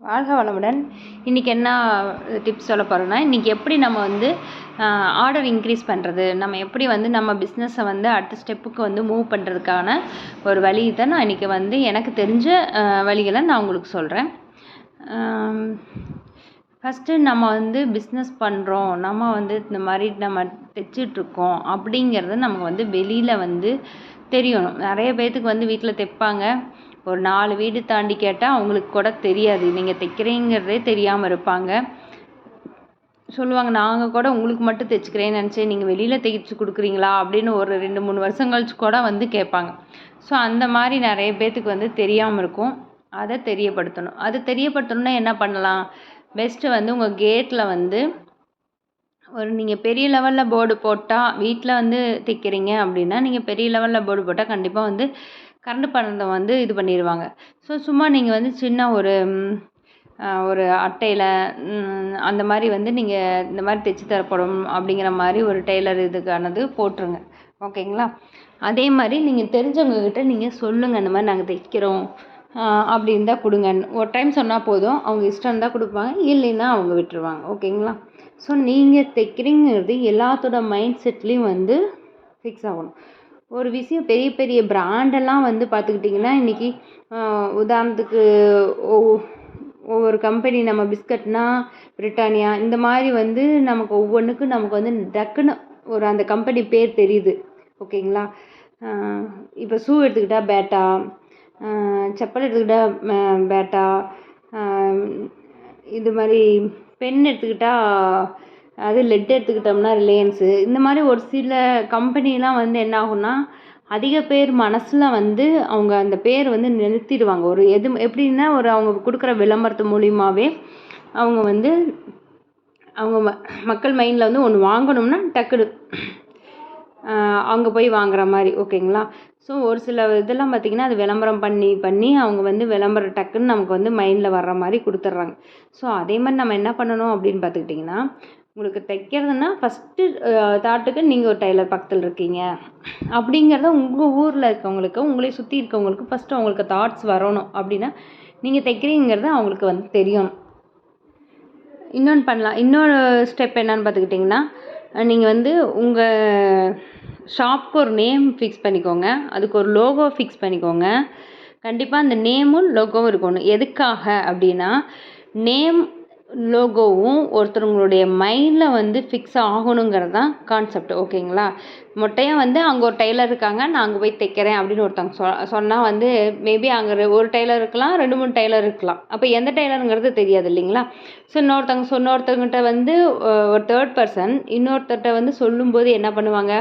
வாழ்க வளமுடன். இன்றைக்கி என்ன டிப்ஸ் சொல்ல போகிறோன்னா இன்றைக்கி எப்படி நம்ம வந்து ஆர்டர் இன்க்ரீஸ் பண்ணுறது நம்ம எப்படி வந்து நம்ம பிஸ்னஸை வந்து அடுத்த ஸ்டெப்புக்கு வந்து மூவ் பண்ணுறதுக்கான ஒரு வழி தான் நான் இன்றைக்கி வந்து எனக்கு தெரிஞ்ச வழிகளை நான் உங்களுக்கு சொல்கிறேன் ஃபஸ்ட்டு நம்ம வந்து பிஸ்னஸ் பண்ணுறோம் நம்ம வந்து இந்த மாதிரி நம்ம தைச்சிட்ருக்கோம் அப்படிங்கிறது நமக்கு வந்து வெளியில் வந்து தெரியணும். நிறைய பேர்த்துக்கு வந்து வீட்டில் தைப்பாங்க. ஒரு நாலு வீடு தாண்டி கேட்டால் அவங்களுக்கு கூட தெரியாது. நீங்கள் தைக்கிறீங்கிறதே தெரியாமல் இருப்பாங்க. சொல்லுவாங்க நாங்கள் கூட உங்களுக்கு மட்டும் தைச்சிக்கிறேன்னு நினச்சி நீங்கள் வெளியில் தைச்சி கொடுக்குறீங்களா? அப்படின்னு ஒரு ரெண்டு மூணு வருஷம் கழிச்சு கூட வந்து கேட்பாங்க. ஸோ அந்த மாதிரி நிறைய பேர்த்துக்கு வந்து தெரியாமல் இருக்கும். அதை தெரியப்படுத்தணும். அது தெரியப்படுத்தணுன்னா என்ன பண்ணலாம்? பெஸ்ட்டு வந்து உங்கள் கேட்டில் வந்து ஒரு நீங்கள் பெரிய லெவலில் போர்டு போட்டால் வீட்டில் வந்து தைக்கிறீங்க அப்படின்னா நீங்கள் பெரிய லெவலில் போர்டு போட்டால் கண்டிப்பாக வந்து கரண்டு பணத்தை வந்து இது பண்ணிடுவாங்க ஸோ சும்மா நீங்கள் வந்து சின்ன ஒரு ஒரு அட்டையில் அந்த மாதிரி வந்து நீங்கள் இந்த மாதிரி தைச்சி தரப்படும் அப்படிங்கிற மாதிரி ஒரு டெய்லர் இதுக்கானது போட்டுருங்க. ஓகேங்களா? அதே மாதிரி நீங்கள் தெரிஞ்சவங்கக்கிட்ட நீங்கள் சொல்லுங்கள் இந்த மாதிரி நாங்கள் தைக்கிறோம் அப்படி இருந்தால் கொடுங்க. ஒரு டைம் சொன்னால் போதும் அவங்க இஷ்டம் இருந்தால் கொடுப்பாங்க இல்லைன்னா அவங்க விட்டுருவாங்க. ஓகேங்களா? ஸோ நீங்கள் தைக்கிறீங்கிறது எல்லாத்தோட மைண்ட் செட்லேயும் வந்து ஃபிக்ஸ் ஆகணும். ஒரு விஷயம் பெரிய பெரிய பிராண்டெல்லாம் வந்து பார்த்துக்கிட்டிங்கன்னா இன்றைக்கி உதாரணத்துக்கு ஒவ்வொரு கம்பெனி நம்ம பிஸ்கட்னா பிரிட்டானியா இந்த மாதிரி வந்து நமக்கு ஒவ்வொன்றுக்கும் நமக்கு வந்து டக்குன்னு ஒரு அந்த கம்பெனி பேர் தெரியுது. ஓகேங்களா? இப்போ ஷூ எடுத்துக்கிட்டால் பேட்டா செப்பல் எடுத்துக்கிட்டால் பேட்டா இது மாதிரி பென் எடுத்துக்கிட்டால் அது லெட் எடுத்துக்கிட்டோம்னா ரிலையன்ஸு இந்த மாதிரி ஒரு சில கம்பெனிலாம் வந்து என்ன ஆகும்னா அதிக பேர் மனசில் வந்து அவங்க அந்த பேர் வந்து நிறுத்திடுவாங்க. ஒரு எது எப்படின்னா ஒரு அவங்க கொடுக்குற விளம்பரத்து மூலியமாகவே அவங்க வந்து அவங்க ம மக்கள் மைண்டில் வந்து ஒன்று வாங்கணும்னா டக்குனு அங்கே போய் வாங்குற மாதிரி ஓகேங்களா? ஸோ ஒரு சில இதெல்லாம் பார்த்திங்கன்னா அது விளம்பரம் பண்ணி பண்ணி அவங்க வந்து விளம்பரம் டக்குன்னு நமக்கு வந்து மைண்டில் வர்ற மாதிரி கொடுத்துட்றாங்க. ஸோ அதே மாதிரி நம்ம என்ன பண்ணணும் அப்படின்னு பார்த்துக்கிட்டிங்கன்னா உங்களுக்கு தைக்கிறதுனா ஃபஸ்ட்டு தாட்டுக்கு நீங்கள் ஒரு டைலர் பக்கத்தில் இருக்கீங்க. அப்படிங்கிறத உங்கள் ஊரில் இருக்கவங்களுக்கு உங்களை சுற்றி இருக்கவங்களுக்கு ஃபஸ்ட்டு அவங்களுக்கு தாட்ஸ் வரணும். அப்படின்னா நீங்கள் தைக்கிறீங்கிறது அவங்களுக்கு வந்து தெரியணும். இன்னொன்று பண்ணலாம். இன்னொரு ஸ்டெப் என்னன்னு பார்த்துக்கிட்டிங்கன்னா நீங்கள் வந்து உங்கள் ஷாப்க்கு ஒரு நேம் ஃபிக்ஸ் பண்ணிக்கோங்க. அதுக்கு ஒரு லோகோ ஃபிக்ஸ் பண்ணிக்கோங்க. கண்டிப்பாக அந்த நேமும் லோகோவும் இருக்கணும். எதுக்காக அப்படின்னா நேம் லோகோவும் ஒருத்தருங்களுடைய மைண்டில் வந்து ஃபிக்ஸ் ஆகணுங்கிறது தான் கான்செப்ட் ஓகேங்களா மொட்டையாக வந்து அங்கே ஒரு டெய்லர் இருக்காங்க நான் அங்கே போய் தைக்கிறேன் அப்படின்னு ஒருத்தவங்க சொ சொன்னால் வந்து மேபி அங்கே ஒரு டெய்லர் இருக்கலாம் ரெண்டு மூணு டெய்லர் இருக்கலாம். அப்போ எந்த டெய்லருங்கிறது தெரியாது இல்லைங்களா? ஸோ இன்னொருத்தவங்க சொன்னொருத்தவங்கிட்ட வந்து ஒரு தேர்ட் பர்சன் இன்னொருத்தர்கிட்ட வந்து சொல்லும்போது என்ன பண்ணுவாங்க?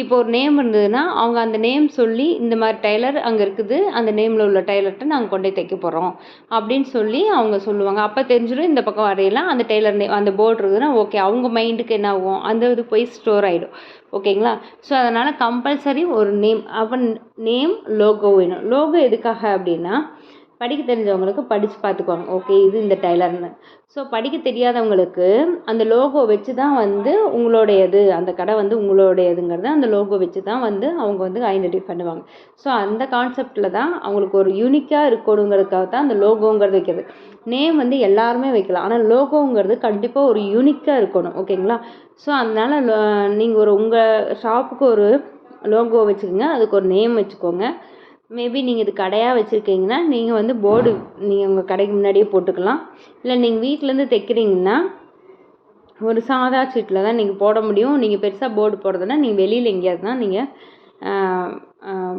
இப்போ ஒரு நேம் இருந்ததுன்னா அவங்க அந்த நேம் சொல்லி இந்த மாதிரி டைலர் அங்கே இருக்குது அந்த நேமில் உள்ள டைலர்கிட்ட நாங்கள் கொண்டு போய் தைக்க போகிறோம் அப்படின்னு சொல்லி அவங்க சொல்லுவாங்க. அப்போ தெரிஞ்சிடும் இந்த பக்கம் வரையலாம் அந்த டெய்லர் நேம் அந்த போர்டு இருக்குதுன்னா ஓகே அவங்க மைண்டுக்கு என்ன ஆகும்? அந்த இது போய் ஸ்டோர் ஆகிடும் ஓகேங்களா ஸோ அதனால் கம்பல்சரி ஒரு நேம் அவன் நேம் லோகோ வேணும். லோகோ எதுக்காக அப்படின்னா படிக்க தெரிஞ்சவங்களுக்கு படித்து பார்த்துக்குவாங்க ஓகே இது இந்த டைலர்னு ஸோ படிக்க தெரியாதவங்களுக்கு அந்த லோகோ வச்சு தான் வந்து உங்களுடையது. அந்த கடை வந்து உங்களுடையதுங்கிறத அந்த லோகோ வச்சு தான் வந்து அவங்க வந்து ஐடென்டிஃபை பண்ணுவாங்க. ஸோ அந்த கான்செப்டில் தான் அவங்களுக்கு ஒரு யூனிக்காக இருக்கணுங்கிறதுக்காக தான் அந்த லோகோங்கிறது வைக்கிறது. நேம் வந்து எல்லாருமே வைக்கலாம். ஆனால் லோகோங்கிறது கண்டிப்பாக ஒரு யூனிக்காக இருக்கணும். ஓகேங்களா ஸோ அதனால் நீங்கள் ஒரு உங்கள் ஷாப்புக்கு ஒரு லோகோ வச்சுக்கோங்க. அதுக்கு ஒரு நேம் வச்சுக்கோங்க. மேபி நீங்கள் இது கடையாக வச்சுருக்கீங்கன்னா நீங்கள் வந்து போர்டு நீங்கள் உங்கள் கடைக்கு முன்னாடியே போட்டுக்கலாம். இல்லை நீங்கள் வீட்டிலேருந்து தைக்கிறீங்கன்னா ஒரு சாதா சீட்டில் தான் நீங்கள் போட முடியும். நீங்கள் பெருசாக போர்டு போடுறதுனா நீங்கள் வெளியில் எங்கேயாவது தான் நீங்கள்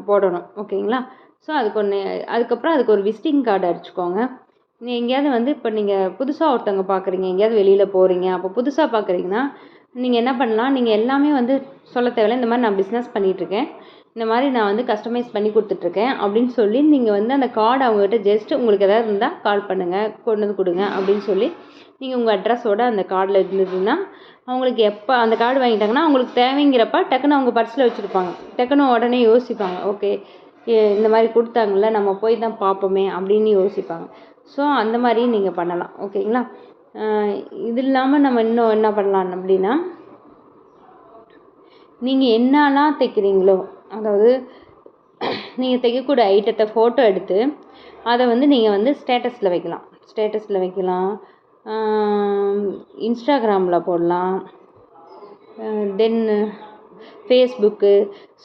போடணும். ஓகேங்களா? ஸோ அதுக்கு ஒன்று அதுக்கப்புறம் அதுக்கு ஒரு விசிட்டிங் கார்டு அடிச்சுக்கோங்க. நீங்கள் எங்கேயாவது வந்து இப்போ நீங்கள் புதுசாக ஒருத்தவங்க பார்க்குறீங்க எங்கேயாவது வெளியில் போகிறீங்க அப்போ புதுசாக பார்க்குறீங்கன்னா நீங்கள் என்ன பண்ணலாம் நீங்கள் எல்லாமே வந்து சொல்ல தேவையில்ல இந்த மாதிரி நான் பிஸ்னஸ் பண்ணிகிட்ருக்கேன் இந்த மாதிரி நான் வந்து கஸ்டமைஸ் பண்ணி கொடுத்துட்ருக்கேன் அப்படின்னு சொல்லி நீங்கள் வந்து அந்த கார்டு அவங்ககிட்ட ஜஸ்ட் உங்களுக்கு எதாவது இருந்தால் கால் பண்ணுங்கள் கொண்டு வந்து கொடுங்க அப்படின்னு சொல்லி நீங்கள் உங்கள் அட்ரஸோட அந்த கார்டில் இருந்ததுன்னா அவங்களுக்கு எப்போ அந்த கார்டு வாங்கிட்டாங்கன்னா அவங்களுக்கு தேவைங்கிறப்ப டக்குன்னு அவங்க பர்ஸில் வச்சுருப்பாங்க. டக்குன்னு உடனே யோசிப்பாங்க ஓகே இந்த மாதிரி கொடுத்தாங்கல்ல நம்ம போய் தான் பார்ப்போமே அப்படின்னு யோசிப்பாங்க. ஸோ அந்த மாதிரியும் நீங்கள் பண்ணலாம். ஓகேங்களா? இது இல்லாமல் நம்ம இன்னும் என்ன பண்ணலாம் அப்படின்னா நீங்கள் என்னெல்லாம் தைக்கிறீங்களோ அதாவது நீங்கள் தைக்கக்கூடிய ஐட்டத்தை ஃபோட்டோ எடுத்து அதை வந்து நீங்கள் வந்து ஸ்டேட்டஸில் வைக்கலாம். ஸ்டேட்டஸில் வைக்கலாம். இன்ஸ்டாகிராமில் போடலாம். தென் ஃபேஸ்புக்கு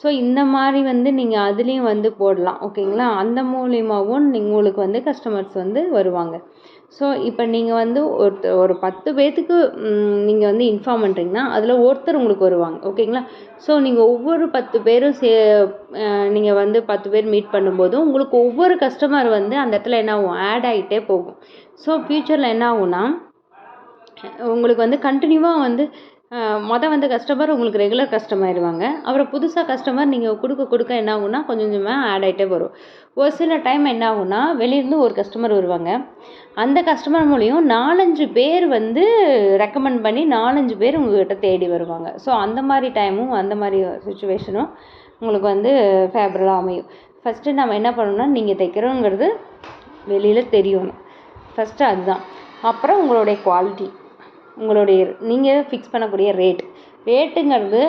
ஸோ இந்த மாதிரி வந்து நீங்கள் அதுலேயும் வந்து போடலாம். ஓகேங்களா அந்த மூலியமாகவும் உங்களுக்கு வந்து கஸ்டமர்ஸ் வந்து வருவாங்க. ஸோ இப்போ நீங்கள் வந்து ஒருத்தர் ஒரு பத்து பேர்த்துக்கு நீங்கள் வந்து இன்ஃபார்ம் பண்ணுறீங்கன்னா அதில் ஒருத்தர் உங்களுக்கு வருவாங்க. ஓகேங்களா ஸோ நீங்கள் ஒவ்வொரு பத்து பேரும் சே நீங்கள் வந்து பத்து பேர் மீட் பண்ணும்போதும் உங்களுக்கு ஒவ்வொரு கஸ்டமர் வந்து அந்த இடத்துல என்ன ஆகும்? ஆட் ஆகிட்டே போகும். ஸோ ஃப்யூச்சரில் என்ன ஆகும்னா உங்களுக்கு வந்து கண்டினியூவாக வந்து மொதல் வந்த கஸ்டமர் உங்களுக்கு ரெகுலர் கஸ்டமர் ஆயிடுவாங்க. அப்புறம் புதுசாக கஸ்டமர் நீங்கள் கொடுக்க கொடுக்க என்ன ஆகும்னா கொஞ்சம் கொஞ்சமாக ஆட் ஆகிட்டே வரும். ஒரு சில டைம் என்ன ஆகும்னா வெளியிருந்து ஒரு கஸ்டமர் வருவாங்க. அந்த கஸ்டமர் மூலியம் நாலஞ்சு பேர் வந்து ரெக்கமெண்ட் பண்ணி நாலஞ்சு பேர் உங்கள்கிட்ட தேடி வருவாங்க. ஸோ அந்த மாதிரி டைமும் அந்த மாதிரி சுச்சுவேஷனும் உங்களுக்கு வந்து ஃபேவரலாக அமையும். ஃபஸ்ட்டு நம்ம என்ன பண்ணணும்னா நீங்கள் தைக்கிறோங்கிறது வெளியில் தெரியணும். ஃபஸ்ட்டு அதுதான். அப்புறம் உங்களுடைய குவாலிட்டி உங்களுடைய நீங்கள் ஃபிக்ஸ் பண்ணக்கூடிய ரேட் ரேட்டுங்கிறது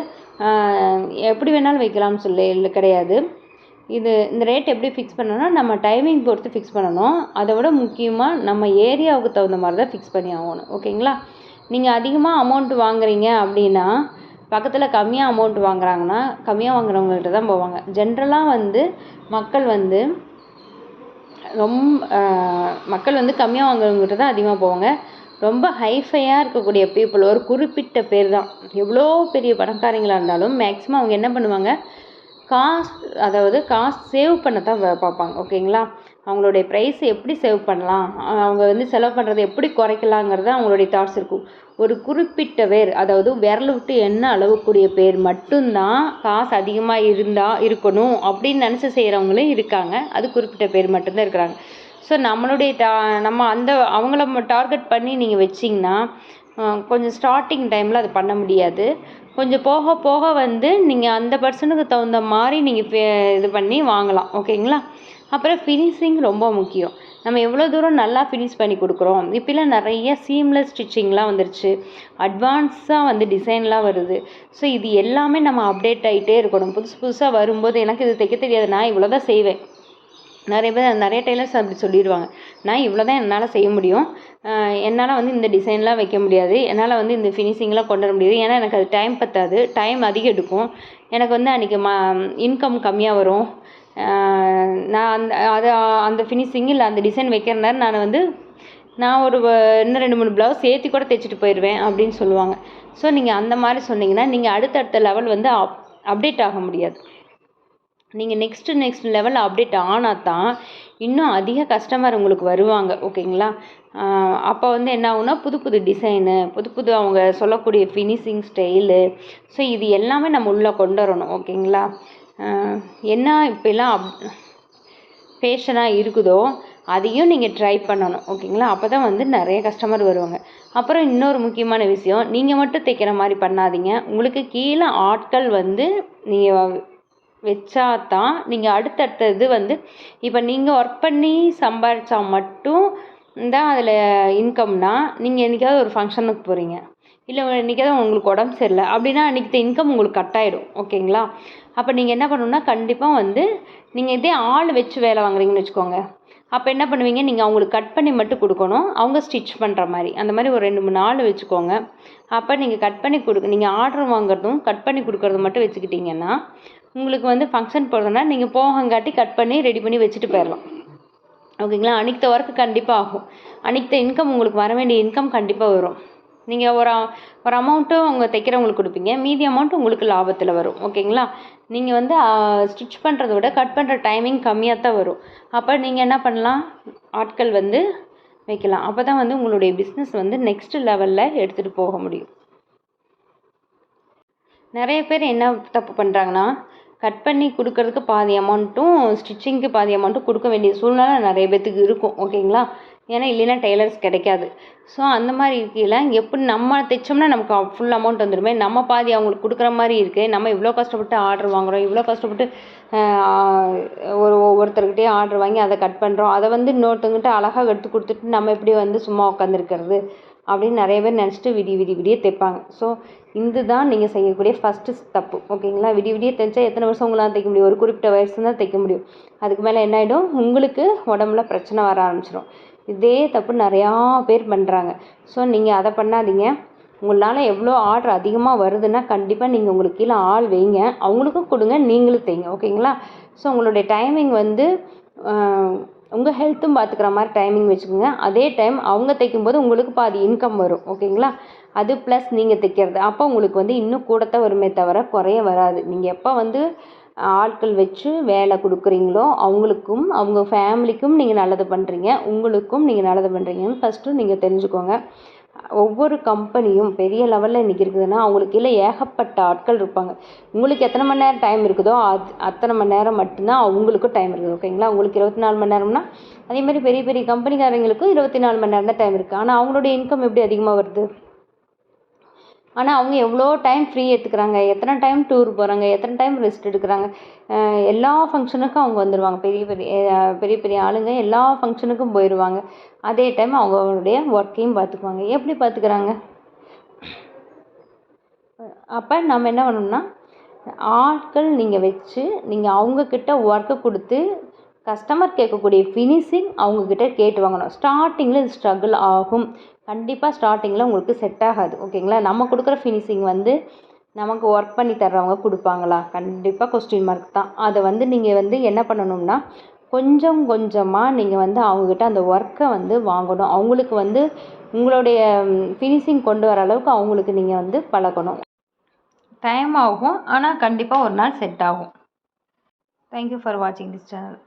எப்படி வேணாலும் வைக்கலாம்னு சொல்லி இல்லை கிடையாது. இது இந்த ரேட் எப்படி ஃபிக்ஸ் பண்ணணும்னா நம்ம டைமிங் பொறுத்து ஃபிக்ஸ் பண்ணணும். அதை விட முக்கியமாக நம்ம ஏரியாவுக்கு தகுந்த மாதிரி தான் ஃபிக்ஸ் பண்ணி ஆகணும். ஓகேங்களா? நீங்கள் அதிகமாக அமௌண்ட் வாங்குறீங்க அப்படின்னா பக்கத்தில் கம்மியாக அமௌண்ட் வாங்குறாங்கன்னா கம்மியாக வாங்குறவங்கள்ட்ட தான் போவாங்க. ஜென்ரலாக வந்து மக்கள் வந்து ரொம்ப மக்கள் வந்து கம்மியாக வாங்குறவங்ககிட்ட தான் அதிகமாக போவாங்க. ரொம்ப ஹைஃபையாக இருக்கக்கூடிய பீப்புள் ஒரு குறிப்பிட்ட பேர் தான் எவ்வளோ பெரிய பணக்காரங்களாக இருந்தாலும் மேக்ஸிமம் அவங்க என்ன பண்ணுவாங்க? காசு அதாவது காசு சேவ் பண்ண தான் பார்ப்பாங்க. ஓகேங்களா? அவங்களுடைய ப்ரைஸை எப்படி சேவ் பண்ணலாம்? அவங்க வந்து செலவு பண்ணுறதை எப்படி குறைக்கலாங்கிறது அவங்களுடைய தாட்ஸ் இருக்கும். ஒரு குறிப்பிட்ட பேர் அதாவது விரல் விட்டு என்ன அளவுக்கூடிய பேர் மட்டும்தான் காசு அதிகமாக இருந்தால் இருக்கணும் அப்படின்னு நினச்சி செய்கிறவங்களும் இருக்காங்க. அது குறிப்பிட்ட பேர் மட்டும்தான் இருக்கிறாங்க. ஸோ நம்மளுடைய டா நம்ம அந்த அவங்கள டார்கெட் பண்ணி நீங்கள் வச்சிங்கன்னா கொஞ்சம் ஸ்டார்டிங் டைமில் அது பண்ண முடியாது. கொஞ்சம் போக போக வந்து நீங்கள் அந்த பர்சனுக்கு தகுந்த மாதிரி நீங்கள் இது பண்ணி வாங்கலாம். ஓகேங்களா? அப்புறம் ஃபினிஷிங் ரொம்ப முக்கியம். நம்ம எவ்வளோ தூரம் நல்லா ஃபினிஷ் பண்ணி கொடுக்குறோம். இப்போலாம் நிறைய சீம்லெஸ் ஸ்டிச்சிங்லாம் வந்துருச்சு. அட்வான்ஸாக வந்து டிசைன்லாம் வருது. ஸோ இது எல்லாமே நம்ம அப்டேட் ஆகிட்டே இருக்கணும். புதுசு புதுசாக வரும்போது எனக்கு இது தைக்க தெரியாது. நான் இவ்வளோ தான் செய்வேன். நிறைய பேர் நிறைய டெய்லர்ஸ் அப்படி சொல்லிடுவாங்க நான் இவ்வளோ தான் என்னால் செய்ய முடியும். என்னால் வந்து இந்த டிசைன்லாம் வைக்க முடியாது. என்னால் வந்து இந்த ஃபினிஷிங்லாம் கொண்டு வர முடியாது. ஏன்னா எனக்கு அது டைம் பற்றாது டைம் அதிகம் எடுக்கும். எனக்கு வந்து அன்றைக்கி மா இன்கம் கம்மியாக வரும். நான் அந்த அது அந்த ஃபினிஷிங் இல்லை அந்த டிசைன் வைக்கிற நேரம் நான் வந்து நான் ஒரு இன்னும் ரெண்டு மூணு ப்ளவுஸ் சேர்த்து கூட தைச்சிட்டு போயிடுவேன் அப்படின்னு சொல்லுவாங்க. ஸோ நீங்கள் அந்த மாதிரி சொன்னீங்கன்னா நீங்கள் அடுத்தடுத்த லெவல் வந்து அப் அப்டேட் ஆக முடியாது. நீங்கள் நெக்ஸ்ட்டு நெக்ஸ்ட் லெவலில் அப்டேட் ஆனால் தான் இன்னும் அதிக கஸ்டமர் உங்களுக்கு வருவாங்க ஓகேங்களா அப்போ வந்து என்ன ஆகுனா புது புது டிசைனு புது புது அவங்க சொல்லக்கூடிய ஃபினிஷிங் ஸ்டைலு ஸோ இது எல்லாமே நம்ம உள்ளே கொண்டு வரணும் ஓகேங்களா என்ன இப்போலாம் அப் ஃபேஷனாக இருக்குதோ அதையும் நீங்கள் ட்ரை பண்ணணும் ஓகேங்களா அப்போ தான் வந்து நிறைய கஸ்டமர் வருவாங்க. அப்புறம் இன்னொரு முக்கியமான விஷயம் நீங்கள் மட்டும் தைக்கிற மாதிரி பண்ணாதீங்க. உங்களுக்கு கீழே ஆட்கள் வந்து நீங்கள் வச்சா தான் நீங்கள் அடுத்தடுத்த இது வந்து இப்போ நீங்கள் ஒர்க் பண்ணி சம்பாதிச்சா மட்டும் தான் அதில் இன்கம்னா நீங்கள் என்றைக்காவது ஒரு ஃபங்க்ஷனுக்கு போகிறீங்க இல்லை என்றைக்காவது உங்களுக்கு உடம்பு சரியில்லை. அப்படின்னா அன்றைக்கி இன்கம் உங்களுக்கு கட் ஆகிடும் ஓகேங்களா? அப்போ நீங்கள் என்ன பண்ணணுன்னா கண்டிப்பாக வந்து நீங்கள் இதே ஆள் வச்சு வேலை வாங்குறீங்கன்னு வச்சுக்கோங்க. அப்போ என்ன பண்ணுவீங்க? நீங்கள் அவங்களுக்கு கட் பண்ணி மட்டும் கொடுக்கணும். அவங்க ஸ்டிச் பண்ணுற மாதிரி. அந்த மாதிரி ஒரு ரெண்டு மூணு ஆள் வச்சுக்கோங்க. அப்போ நீங்கள் கட் பண்ணி கொடு நீங்கள் ஆர்டர் வாங்குறதும் கட் பண்ணி கொடுக்குறதும் மட்டும் வச்சுக்கிட்டிங்கன்னா உங்களுக்கு வந்து ஃபங்க்ஷன் போகிறதுனா நீங்கள் போகங்காட்டி கட் பண்ணி ரெடி பண்ணி வச்சுட்டு போயிடலாம் ஓகேங்களா? அன்றைக்கி ஒர்க்கு கண்டிப்பாக ஆகும். அன்றைக்கி இன்கம் உங்களுக்கு வர வேண்டிய இன்கம் கண்டிப்பாக வரும். நீங்கள் ஒரு ஒரு அமௌண்ட்டு உங்கள் தைக்கிறவங்களுக்கு கொடுப்பீங்க. மீதி அமௌண்ட் உங்களுக்கு லாபத்தில் வரும். ஓகேங்களா? நீங்கள் வந்து ஸ்டிச் பண்ணுறத விட கட் பண்ணுற டைமிங் கம்மியாக தான் வரும். அப்போ நீங்கள் என்ன பண்ணலாம்? ஆட்கள் வந்து வைக்கலாம். அப்போ தான் வந்து உங்களுடைய பிஸ்னஸ் வந்து நெக்ஸ்ட் லெவலில் எடுத்துகிட்டு போக முடியும். நிறைய பேர் என்ன தப்பு பண்ணுறாங்கன்னா கட் பண்ணி கொடுக்கறதுக்கு பாதி அமௌண்ட்டும் ஸ்டிச்சிங்க்கு பாதி அமௌண்ட்டும் கொடுக்க வேண்டிய சூழ்நிலை நிறைய பேர்த்துக்கு இருக்கும் ஓகேங்களா? ஏன்னா இல்லைன்னா டெய்லர்ஸ் கிடைக்காது. ஸோ அந்த மாதிரி இருக்கையில் எப்படி நம்ம தைச்சோம்னா நமக்கு ஃபுல் அமௌண்ட் வந்துடுமே. நம்ம பாதி அவங்களுக்கு கொடுக்குற மாதிரி இருக்குது நம்ம இவ்வளோ கஷ்டப்பட்டு ஆர்டர் வாங்குகிறோம் இவ்வளோ கஷ்டப்பட்டு ஒரு ஒவ்வொருத்தர்கிட்டயே ஆர்டர் வாங்கி அதை கட் பண்ணுறோம் அதை வந்து இன்னொருத்தங்கிட்ட அழகாக எடுத்து கொடுத்துட்டு நம்ம எப்படி வந்து சும்மா உட்காந்துருக்கிறது அப்படின்னு நிறைய பேர் நினச்சிட்டு விடிய விடிய விடிய தைப்பாங்க ஸோ இது தான் நீங்கள் செய்யக்கூடிய ஃபஸ்ட்டு தப்பு ஓகேங்களா? விடிய விடிய தைச்சா எத்தனை வருஷம் உங்களால் தைக்க முடியும்? ஒரு குறிப்பிட்ட வயசு தான் தைக்க முடியும். அதுக்கு மேலே என்ன ஆகிடும் உங்களுக்கு உடம்புல பிரச்சனை வர ஆரம்பிச்சிடும் இதே தப்பு நிறையா பேர் பண்ணுறாங்க ஸோ நீங்கள் அதை பண்ணாதீங்க. உங்களால் எவ்வளோ ஆர்டர் அதிகமாக வருதுன்னா கண்டிப்பாக நீங்கள் உங்களுக்கு கீழே ஆள் வைங்க. அவங்களுக்கும் கொடுங்க நீங்களும் தைங்க ஓகேங்களா? ஸோ உங்களுடைய டைமிங் வந்து உங்கள் ஹெல்த்தும் பார்த்துக்கிற மாதிரி டைமிங் வச்சுக்கோங்க. அதே டைம் அவங்க தைக்கும்போது உங்களுக்கு பாதி இன்கம் வரும். ஓகேங்களா அது ப்ளஸ் நீங்கள் தைக்கிறது. அப்போ உங்களுக்கு வந்து இன்னும் கூடத்தான் வருமே தவிர குறைய வராது. நீங்கள் எப்போ வந்து ஆட்கள் வச்சு வேலை கொடுக்குறீங்களோ அவங்களுக்கும் அவங்க ஃபேமிலிக்கும் நீங்கள் நல்லது பண்ணுறீங்க உங்களுக்கும் நீங்கள் நல்லது பண்ணுறீங்கன்னு ஃபஸ்ட்டு நீங்கள் தெரிஞ்சுக்கோங்க. ஒவ்வொரு கம்பெனியும் பெரிய லெவலில் இன்றைக்கி இருக்குதுன்னா அவங்களுக்கு கீழே ஏகப்பட்ட ஆட்கள் இருப்பாங்க. உங்களுக்கு எத்தனை மணி நேரம் டைம் இருக்குதோ அது அத்தனை மணி நேரம் மட்டும்தான் அவங்களுக்கும் டைம் இருக்குது. ஓகேங்களா உங்களுக்கு இருபத்தி நாலு மணி நேரம்னா அதேமாதிரி பெரிய பெரிய கம்பெனிக்காரங்களுக்கும் இருபத்தி நாலு மணி நேரம் தான் டைம் இருக்குது ஆனால் அவங்களுடைய இன்கம் எப்படி அதிகமாக வருது? ஆனால் அவங்க எவ்வளோ டைம் ஃப்ரீ எடுத்துக்கிறாங்க எத்தனை டைம் டூர் போகிறாங்க எத்தனை டைம் ரெஸ்ட் எடுக்கிறாங்க? எல்லா ஃபங்க்ஷனுக்கும் அவங்க வந்துடுவாங்க பெரிய பெரிய பெரிய பெரிய ஆளுங்க எல்லா ஃபங்க்ஷனுக்கும் போயிடுவாங்க அதே டைம் அவங்களுடைய ஒர்க்கையும் பார்த்துக்குவாங்க எப்படி பார்த்துக்கிறாங்க அப்போ நம்ம என்ன பண்ணணும்னா ஆட்கள் நீங்கள் வச்சு நீங்கள் அவங்கக்கிட்ட ஒர்க்கை கொடுத்து கஸ்டமர் கேட்கக்கூடிய ஃபினிஷிங் அவங்கக்கிட்ட கேட்டு வாங்கணும். ஸ்டார்டிங்கில் இது ஸ்ட்ரகிள் ஆகும். கண்டிப்பாக ஸ்டார்டிங்கில் உங்களுக்கு செட் ஆகாது ஓகேங்களா நம்ம கொடுக்குற ஃபினிஷிங் வந்து நமக்கு ஒர்க் பண்ணி தர்றவங்க கொடுப்பாங்களா? கண்டிப்பாக கொஸ்டின் மார்க் தான். அதை வந்து நீங்கள் வந்து என்ன பண்ணணும்னா கொஞ்சம் கொஞ்சமாக நீங்கள் வந்து அவங்கக்கிட்ட அந்த ஒர்க்கை வந்து வாங்கணும். அவங்களுக்கு வந்து உங்களுடைய ஃபினிஷிங் கொண்டு வர அளவுக்கு அவங்களுக்கு நீங்கள் வந்து பழகணும். டைம் ஆகும் ஆனால் கண்டிப்பாக ஒரு நாள் செட் ஆகும். தேங்க்யூ ஃபார் வாட்சிங் திஸ் சேனல்